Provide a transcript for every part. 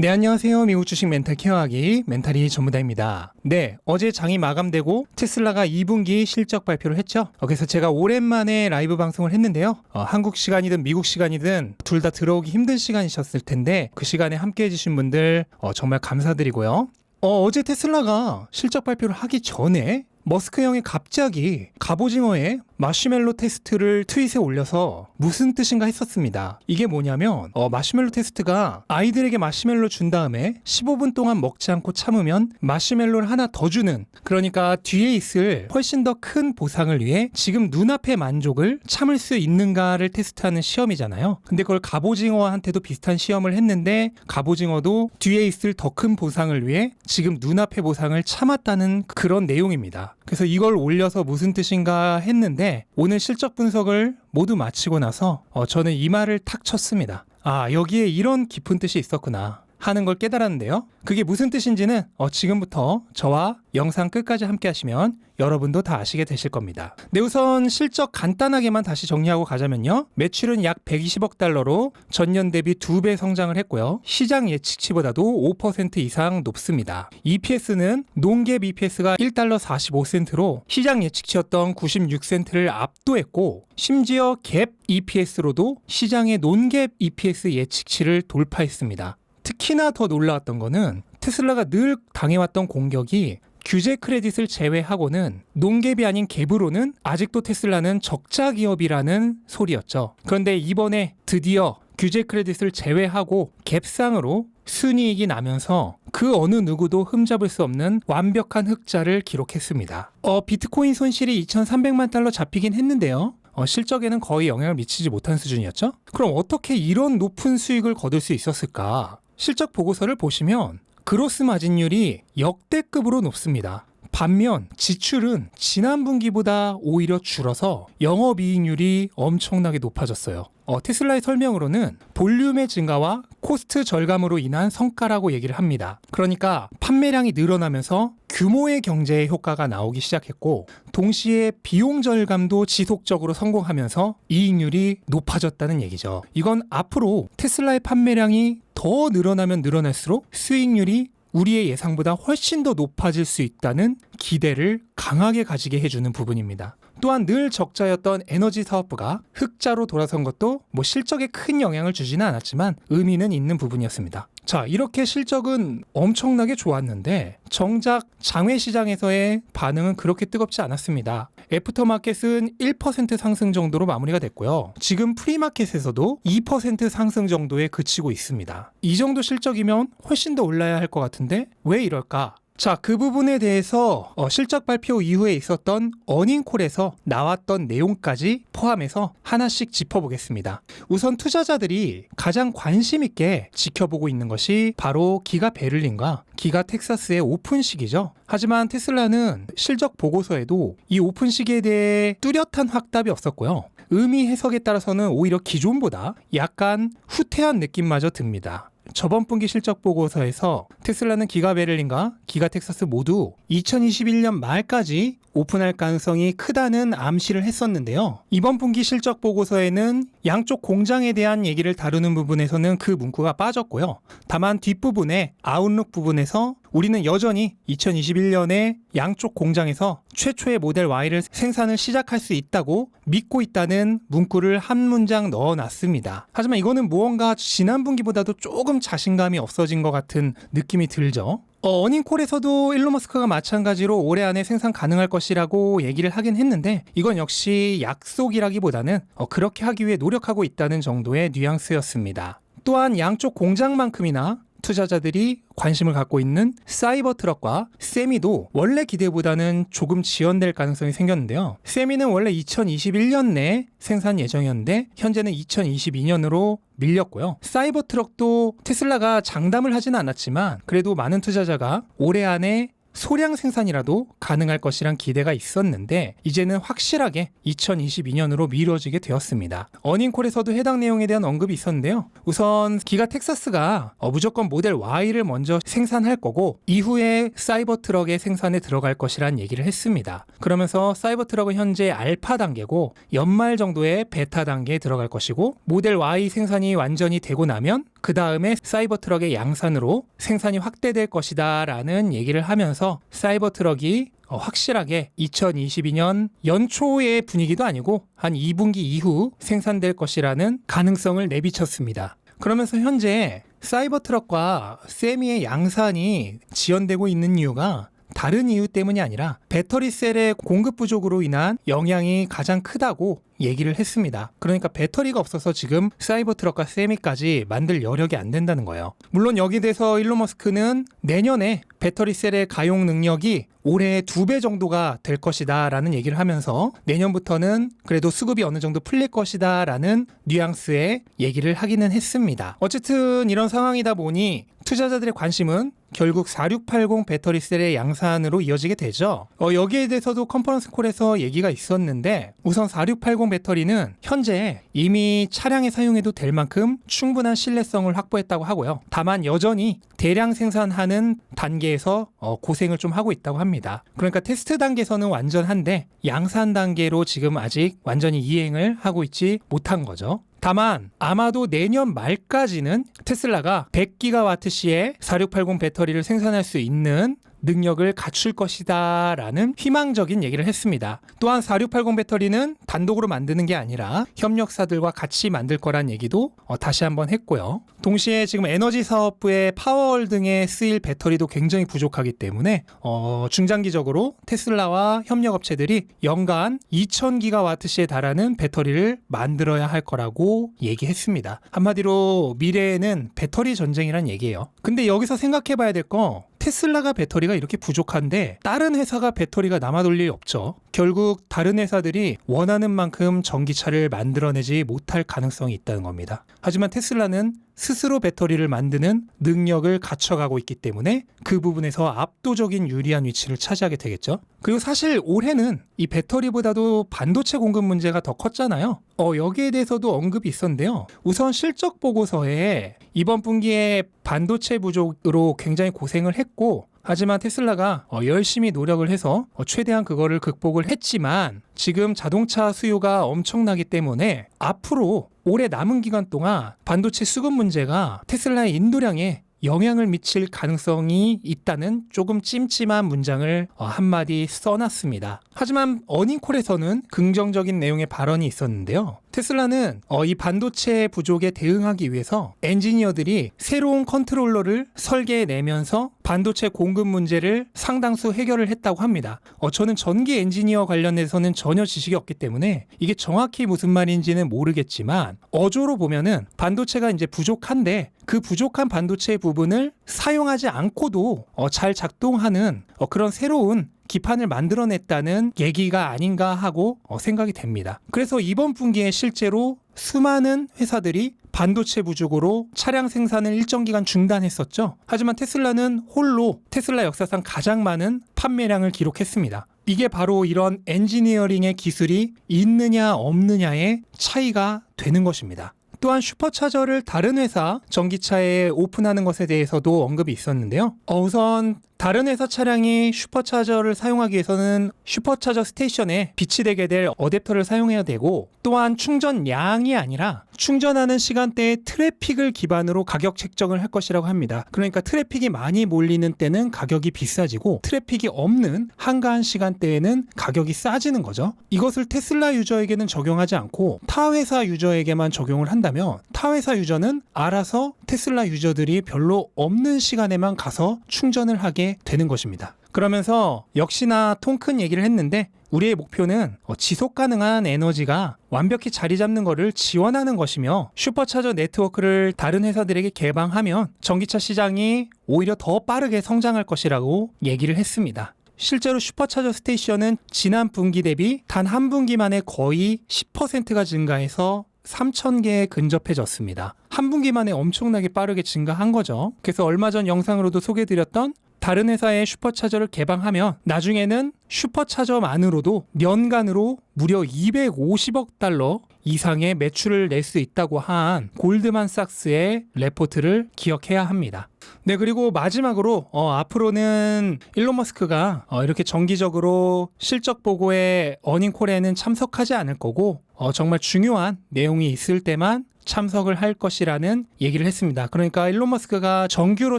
네, 안녕하세요. 미국 주식 멘탈 케어하기 멘탈이 전부다입니다. 네, 어제 장이 마감되고 테슬라가 2분기 실적 발표를 했죠. 어, 그래서 제가 오랜만에 라이브 방송을 했는데요. 어, 한국 시간이든 미국 시간이든 둘 다 들어오기 힘든 시간이셨을 텐데 그 시간에 함께 해주신 분들 어, 정말 감사드리고요. 어, 어제 테슬라가 실적 발표를 하기 전에 머스크 형이 갑자기 갑오징어의 마시멜로 테스트를 트윗에 올려서 무슨 뜻인가 했었습니다. 이게 뭐냐면 어, 마시멜로 테스트가 아이들에게 마시멜로 준 다음에 15분 동안 먹지 않고 참으면 마시멜로를 하나 더 주는 그러니까 뒤에 있을 훨씬 더 큰 보상을 위해 지금 눈앞의 만족을 참을 수 있는가를 테스트하는 시험이잖아요. 근데 그걸 갑오징어한테도 비슷한 시험을 했는데 갑오징어도 뒤에 있을 더 큰 보상을 위해 지금 눈앞의 보상을 참았다는 그런 내용입니다. 그래서 이걸 올려서 무슨 뜻인가 했는데 오늘 실적 분석을 모두 마치고 나서 어, 저는 이 말을 탁 쳤습니다. 아 여기에 이런 깊은 뜻이 있었구나. 하는 걸 깨달았는데요. 그게 무슨 뜻인지는 어, 지금부터 저와 영상 끝까지 함께 하시면 여러분도 다 아시게 되실 겁니다. 네, 우선 실적 간단하게만 다시 정리하고 가자면요. 매출은 약 120억 달러로 전년 대비 2배 성장을 했고요. 시장 예측치보다도 5% 이상 높습니다. EPS는 농갭 EPS가 1달러 45센트로 시장 예측치였던 96센트를 압도했고 심지어 갭 EPS로도 시장의 논갭 EPS 예측치를 돌파했습니다. 특히나 더 놀라웠던 거는 테슬라가 늘 당해왔던 공격이 규제 크레딧을 제외하고는 농갭이 아닌 갭으로는 아직도 테슬라는 적자 기업이라는 소리였죠. 그런데 이번에 드디어 규제 크레딧을 제외하고 갭상으로 순이익이 나면서 그 어느 누구도 흠잡을 수 없는 완벽한 흑자를 기록했습니다. 어, 비트코인 손실이 2,300만 달러 잡히긴 했는데요. 어, 실적에는 거의 영향을 미치지 못한 수준이었죠. 그럼 어떻게 이런 높은 수익을 거둘 수 있었을까? 실적 보고서를 보시면 그로스 마진율이 역대급으로 높습니다. 반면 지출은 지난 분기보다 오히려 줄어서 영업이익률이 엄청나게 높아졌어요. 어, 테슬라의 설명으로는 볼륨의 증가와 코스트 절감으로 인한 성과라고 얘기를 합니다. 그러니까 판매량이 늘어나면서 규모의 경제의 효과가 나오기 시작했고 동시에 비용 절감도 지속적으로 성공하면서 이익률이 높아졌다는 얘기죠. 이건 앞으로 테슬라의 판매량이 더 늘어나면 늘어날수록 수익률이 우리의 예상보다 훨씬 더 높아질 수 있다는 기대를 강하게 가지게 해주는 부분입니다. 또한 늘 적자였던 에너지 사업부가 흑자로 돌아선 것도 뭐 실적에 큰 영향을 주지는 않았지만 의미는 있는 부분이었습니다. 자, 이렇게 실적은 엄청나게 좋았는데 정작 장외 시장에서의 반응은 그렇게 뜨겁지 않았습니다. 애프터마켓은 1% 상승 정도로 마무리가 됐고요. 지금 프리마켓에서도 2% 상승 정도에 그치고 있습니다. 이 정도 실적이면 훨씬 더 올라야 할 것 같은데 왜 이럴까? 자, 그 부분에 대해서 어, 실적 발표 이후에 있었던 어닝콜에서 나왔던 내용까지 포함해서 하나씩 짚어보겠습니다. 우선 투자자들이 가장 관심 있게 지켜보고 있는 것이 바로 기가 베를린과 기가 텍사스의 오픈식이죠. 하지만 테슬라는 실적 보고서에도 이 오픈식에 대해 뚜렷한 확답이 없었고요. 의미 해석에 따라서는 오히려 기존보다 약간 후퇴한 느낌마저 듭니다. 저번 분기 실적 보고서에서 테슬라는 기가 베를린과 기가 텍사스 모두 2021년 말까지 오픈할 가능성이 크다는 암시를 했었는데요. 이번 분기 실적 보고서에는 양쪽 공장에 대한 얘기를 다루는 부분에서는 그 문구가 빠졌고요. 다만 뒷부분에 아웃룩 부분에서 우리는 여전히 2021년에 양쪽 공장에서 최초의 모델 Y를 생산을 시작할 수 있다고 믿고 있다는 문구를 한 문장 넣어 놨습니다. 하지만 이거는 무언가 지난 분기보다도 조금 자신감이 없어진 것 같은 느낌이 들죠. 어, 어닝콜에서도 일론 머스크가 마찬가지로 올해 안에 생산 가능할 것이라고 얘기를 하긴 했는데 이건 역시 약속이라기보다는 어, 그렇게 하기 위해 노력하고 있다는 정도의 뉘앙스였습니다. 또한 양쪽 공장만큼이나 투자자들이 관심을 갖고 있는 사이버 트럭과 세미도 원래 기대보다는 조금 지연될 가능성이 생겼는데요. 세미는 원래 2021년 내 생산 예정이었는데 현재는 2022년으로 밀렸고요. 사이버 트럭도 테슬라가 장담을 하지는 않았지만 그래도 많은 투자자가 올해 안에 소량 생산이라도 가능할 것이란 기대가 있었는데 이제는 확실하게 2022년으로 미뤄지게 되었습니다. 어닝콜에서도 해당 내용에 대한 언급이 있었는데요. 우선 기가 텍사스가 어, 무조건 모델 Y를 먼저 생산할 거고 이후에 사이버 트럭의 생산에 들어갈 것이란 얘기를 했습니다. 그러면서 사이버 트럭은 현재 알파 단계고 연말 정도의 베타 단계에 들어갈 것이고 모델 Y 생산이 완전히 되고 나면 그 다음에 사이버 트럭의 양산으로 생산이 확대될 것이다 라는 얘기를 하면서 사이버 트럭이 어, 확실하게 2022년 연초의 분위기도 아니고 한 2분기 이후 생산될 것이라는 가능성을 내비쳤습니다. 그러면서 현재 사이버 트럭과 세미의 양산이 지연되고 있는 이유가 다른 이유 때문이 아니라 배터리 셀의 공급 부족으로 인한 영향이 가장 크다고 얘기를 했습니다. 그러니까 배터리가 없어서 지금 사이버 트럭과 세미까지 만들 여력이 안 된다는 거예요. 물론 여기에 대해서 일론 머스크는 내년에 배터리 셀의 가용 능력이 올해 두배 정도가 될 것이다 라는 얘기를 하면서 내년부터는 그래도 수급이 어느 정도 풀릴 것이다 라는 뉘앙스의 얘기를 하기는 했습니다. 어쨌든 이런 상황이다 보니 투자자들의 관심은 결국 4680 배터리 셀의 양산으로 이어지게 되죠. 어, 여기에 대해서도 컨퍼런스 콜에서 얘기가 있었는데 우선 4680 배터리는 현재 이미 차량에 사용해도 될 만큼 충분한 신뢰성을 확보했다고 하고요. 다만 여전히 대량 생산하는 단계에서 어, 고생을 좀 하고 있다고 합니다. 그러니까 테스트 단계에서는 완전한데 양산 단계로 지금 아직 완전히 이행을 하고 있지 못한 거죠. 다만 아마도 내년 말까지는 테슬라가 100기가와트시의 4680 배터리를 생산할 수 있는 능력을 갖출 것이다 라는 희망적인 얘기를 했습니다. 또한 4680 배터리는 단독으로 만드는 게 아니라 협력사들과 같이 만들 거란 얘기도 어, 다시 한번 했고요. 동시에 지금 에너지 사업부의 파워월 등에 쓰일 배터리도 굉장히 부족하기 때문에 어, 중장기적으로 테슬라와 협력업체들이 연간 2000기가와트시에 달하는 배터리를 만들어야 할 거라고 얘기했습니다. 한마디로 미래에는 배터리 전쟁이란 얘기예요. 근데 여기서 생각해 봐야 될 거 테슬라가 배터리가 이렇게 부족한데 다른 회사가 배터리가 남아돌 일이 없죠. 결국 다른 회사들이 원하는 만큼 전기차를 만들어내지 못할 가능성이 있다는 겁니다. 하지만 테슬라는 스스로 배터리를 만드는 능력을 갖춰가고 있기 때문에 그 부분에서 압도적인 유리한 위치를 차지하게 되겠죠. 그리고 사실 올해는 이 배터리보다도 반도체 공급 문제가 더 컸잖아요. 어, 여기에 대해서도 언급이 있었는데요. 우선 실적 보고서에 이번 분기에 반도체 부족으로 굉장히 고생을 했고 하지만 테슬라가 어, 열심히 노력을 해서 어, 최대한 그거를 극복을 했지만 지금 자동차 수요가 엄청나기 때문에 앞으로 올해 남은 기간 동안 반도체 수급 문제가 테슬라의 인도량에 영향을 미칠 가능성이 있다는 조금 찜찜한 문장을 어, 한마디 써놨습니다. 하지만 어닝콜에서는 긍정적인 내용의 발언이 있었는데요. 테슬라는 어, 이 반도체 부족에 대응하기 위해서 엔지니어들이 새로운 컨트롤러를 설계해내면서 반도체 공급 문제를 상당수 해결을 했다고 합니다. 어, 저는 전기 엔지니어 관련해서는 전혀 지식이 없기 때문에 이게 정확히 무슨 말인지는 모르겠지만 어조로 보면은 반도체가 이제 부족한데 그 부족한 반도체 부분을 사용하지 않고도 어, 잘 작동하는 어, 그런 새로운 기판을 만들어냈다는 얘기가 아닌가 하고 어, 생각이 됩니다. 그래서 이번 분기에 실제로 수많은 회사들이 반도체 부족으로 차량 생산을 일정 기간 중단했었죠. 하지만 테슬라는 홀로 테슬라 역사상 가장 많은 판매량을 기록했습니다. 이게 바로 이런 엔지니어링의 기술이 있느냐 없느냐의 차이가 되는 것입니다. 또한 슈퍼차저를 다른 회사 전기차에 오픈하는 것에 대해서도 언급이 있었는데요. 어, 우선 다른 회사 차량이 슈퍼차저를 사용하기 위해서는 슈퍼차저 스테이션에 비치되게 될 어댑터를 사용해야 되고 또한 충전량이 아니라 충전하는 시간대의 트래픽을 기반으로 가격 책정을 할 것이라고 합니다. 그러니까 트래픽이 많이 몰리는 때는 가격이 비싸지고 트래픽이 없는 한가한 시간대에는 가격이 싸지는 거죠. 이것을 테슬라 유저에게는 적용하지 않고 타 회사 유저에게만 적용을 한다면 타 회사 유저는 알아서 테슬라 유저들이 별로 없는 시간에만 가서 충전을 하게 되는 것입니다. 그러면서 역시나 통 큰 얘기를 했는데 우리의 목표는 어, 지속 가능한 에너지가 완벽히 자리 잡는 것을 지원하는 것이며 슈퍼차저 네트워크를 다른 회사들에게 개방하면 전기차 시장이 오히려 더 빠르게 성장할 것이라고 얘기를 했습니다. 실제로 슈퍼차저 스테이션은 지난 분기 대비 단 한 분기 만에 거의 10%가 증가해서 3,000개에 근접해졌습니다. 한 분기 만에 엄청나게 빠르게 증가한 거죠. 그래서 얼마 전 영상으로도 소개해드렸던 다른 회사의 슈퍼차저를 개방하면 나중에는 슈퍼차저만으로도 년간으로 무려 250억 달러 이상의 매출을 낼 수 있다고 한 골드만삭스의 레포트를 기억해야 합니다. 네, 그리고 마지막으로 어, 앞으로는 일론 머스크가 어, 이렇게 정기적으로 실적 보고에 어닝콜에는 참석하지 않을 거고 어, 정말 중요한 내용이 있을 때만 참석을 할 것이라는 얘기를 했습니다. 그러니까 일론 머스크가 정규로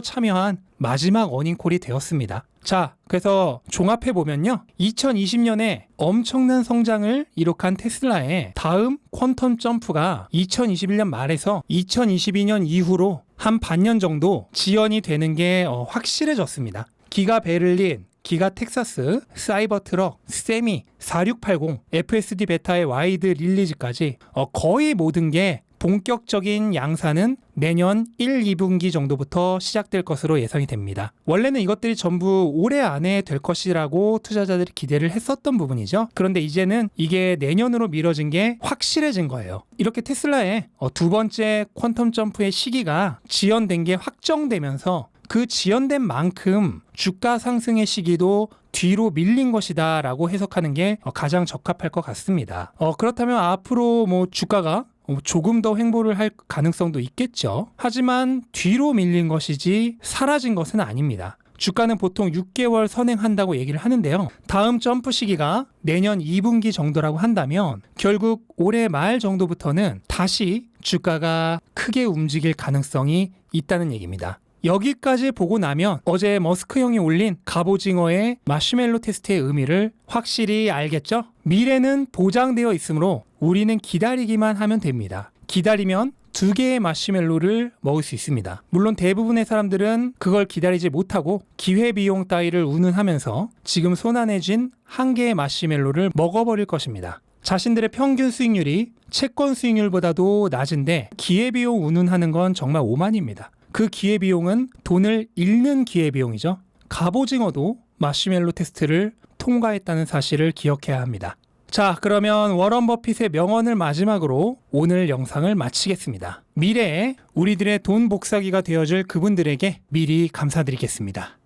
참여한 마지막 어닝콜이 되었습니다. 자, 그래서 종합해 보면요. 2020년에 엄청난 성장을 이룩한 테슬라의 다음 퀀텀 점프가 2021년 말에서 2022년 이후로 한 반년 정도 지연이 되는 게 어, 확실해졌습니다. 기가 베를린, 기가 텍사스, 사이버 트럭, 세미, 4680, FSD 베타의 와이드 릴리즈까지 어, 거의 모든 게 본격적인 양산은 내년 1, 2분기 정도부터 시작될 것으로 예상이 됩니다. 원래는 이것들이 전부 올해 안에 될 것이라고 투자자들이 기대를 했었던 부분이죠. 그런데 이제는 이게 내년으로 미뤄진 게 확실해진 거예요. 이렇게 테슬라의 어, 두 번째 퀀텀 점프의 시기가 지연된 게 확정되면서 그 지연된 만큼 주가 상승의 시기도 뒤로 밀린 것이다 라고 해석하는 게 어, 가장 적합할 것 같습니다. 어, 그렇다면 앞으로 뭐 주가가 어, 조금 더 횡보를 할 가능성도 있겠죠. 하지만 뒤로 밀린 것이지 사라진 것은 아닙니다. 주가는 보통 6개월 선행한다고 얘기를 하는데요. 다음 점프 시기가 내년 2분기 정도라고 한다면 결국 올해 말 정도부터는 다시 주가가 크게 움직일 가능성이 있다는 얘기입니다. 여기까지 보고 나면 어제 머스크 형이 올린 갑오징어의 마시멜로 테스트의 의미를 확실히 알겠죠? 미래는 보장되어 있으므로 우리는 기다리기만 하면 됩니다. 기다리면 두 개의 마시멜로를 먹을 수 있습니다. 물론 대부분의 사람들은 그걸 기다리지 못하고 기회비용 따위를 운운하면서 지금 손안해진 한 개의 마시멜로를 먹어버릴 것입니다. 자신들의 평균 수익률이 채권 수익률보다도 낮은데 기회비용 운운하는 건 정말 오만입니다. 그 기회비용은 돈을 잃는 기회비용이죠. 갑오징어도 마시멜로 테스트를 통과했다는 사실을 기억해야 합니다. 자, 그러면 워런 버핏의 명언을 마지막으로 오늘 영상을 마치겠습니다. 미래에 우리들의 돈 복사기가 되어줄 그분들에게 미리 감사드리겠습니다.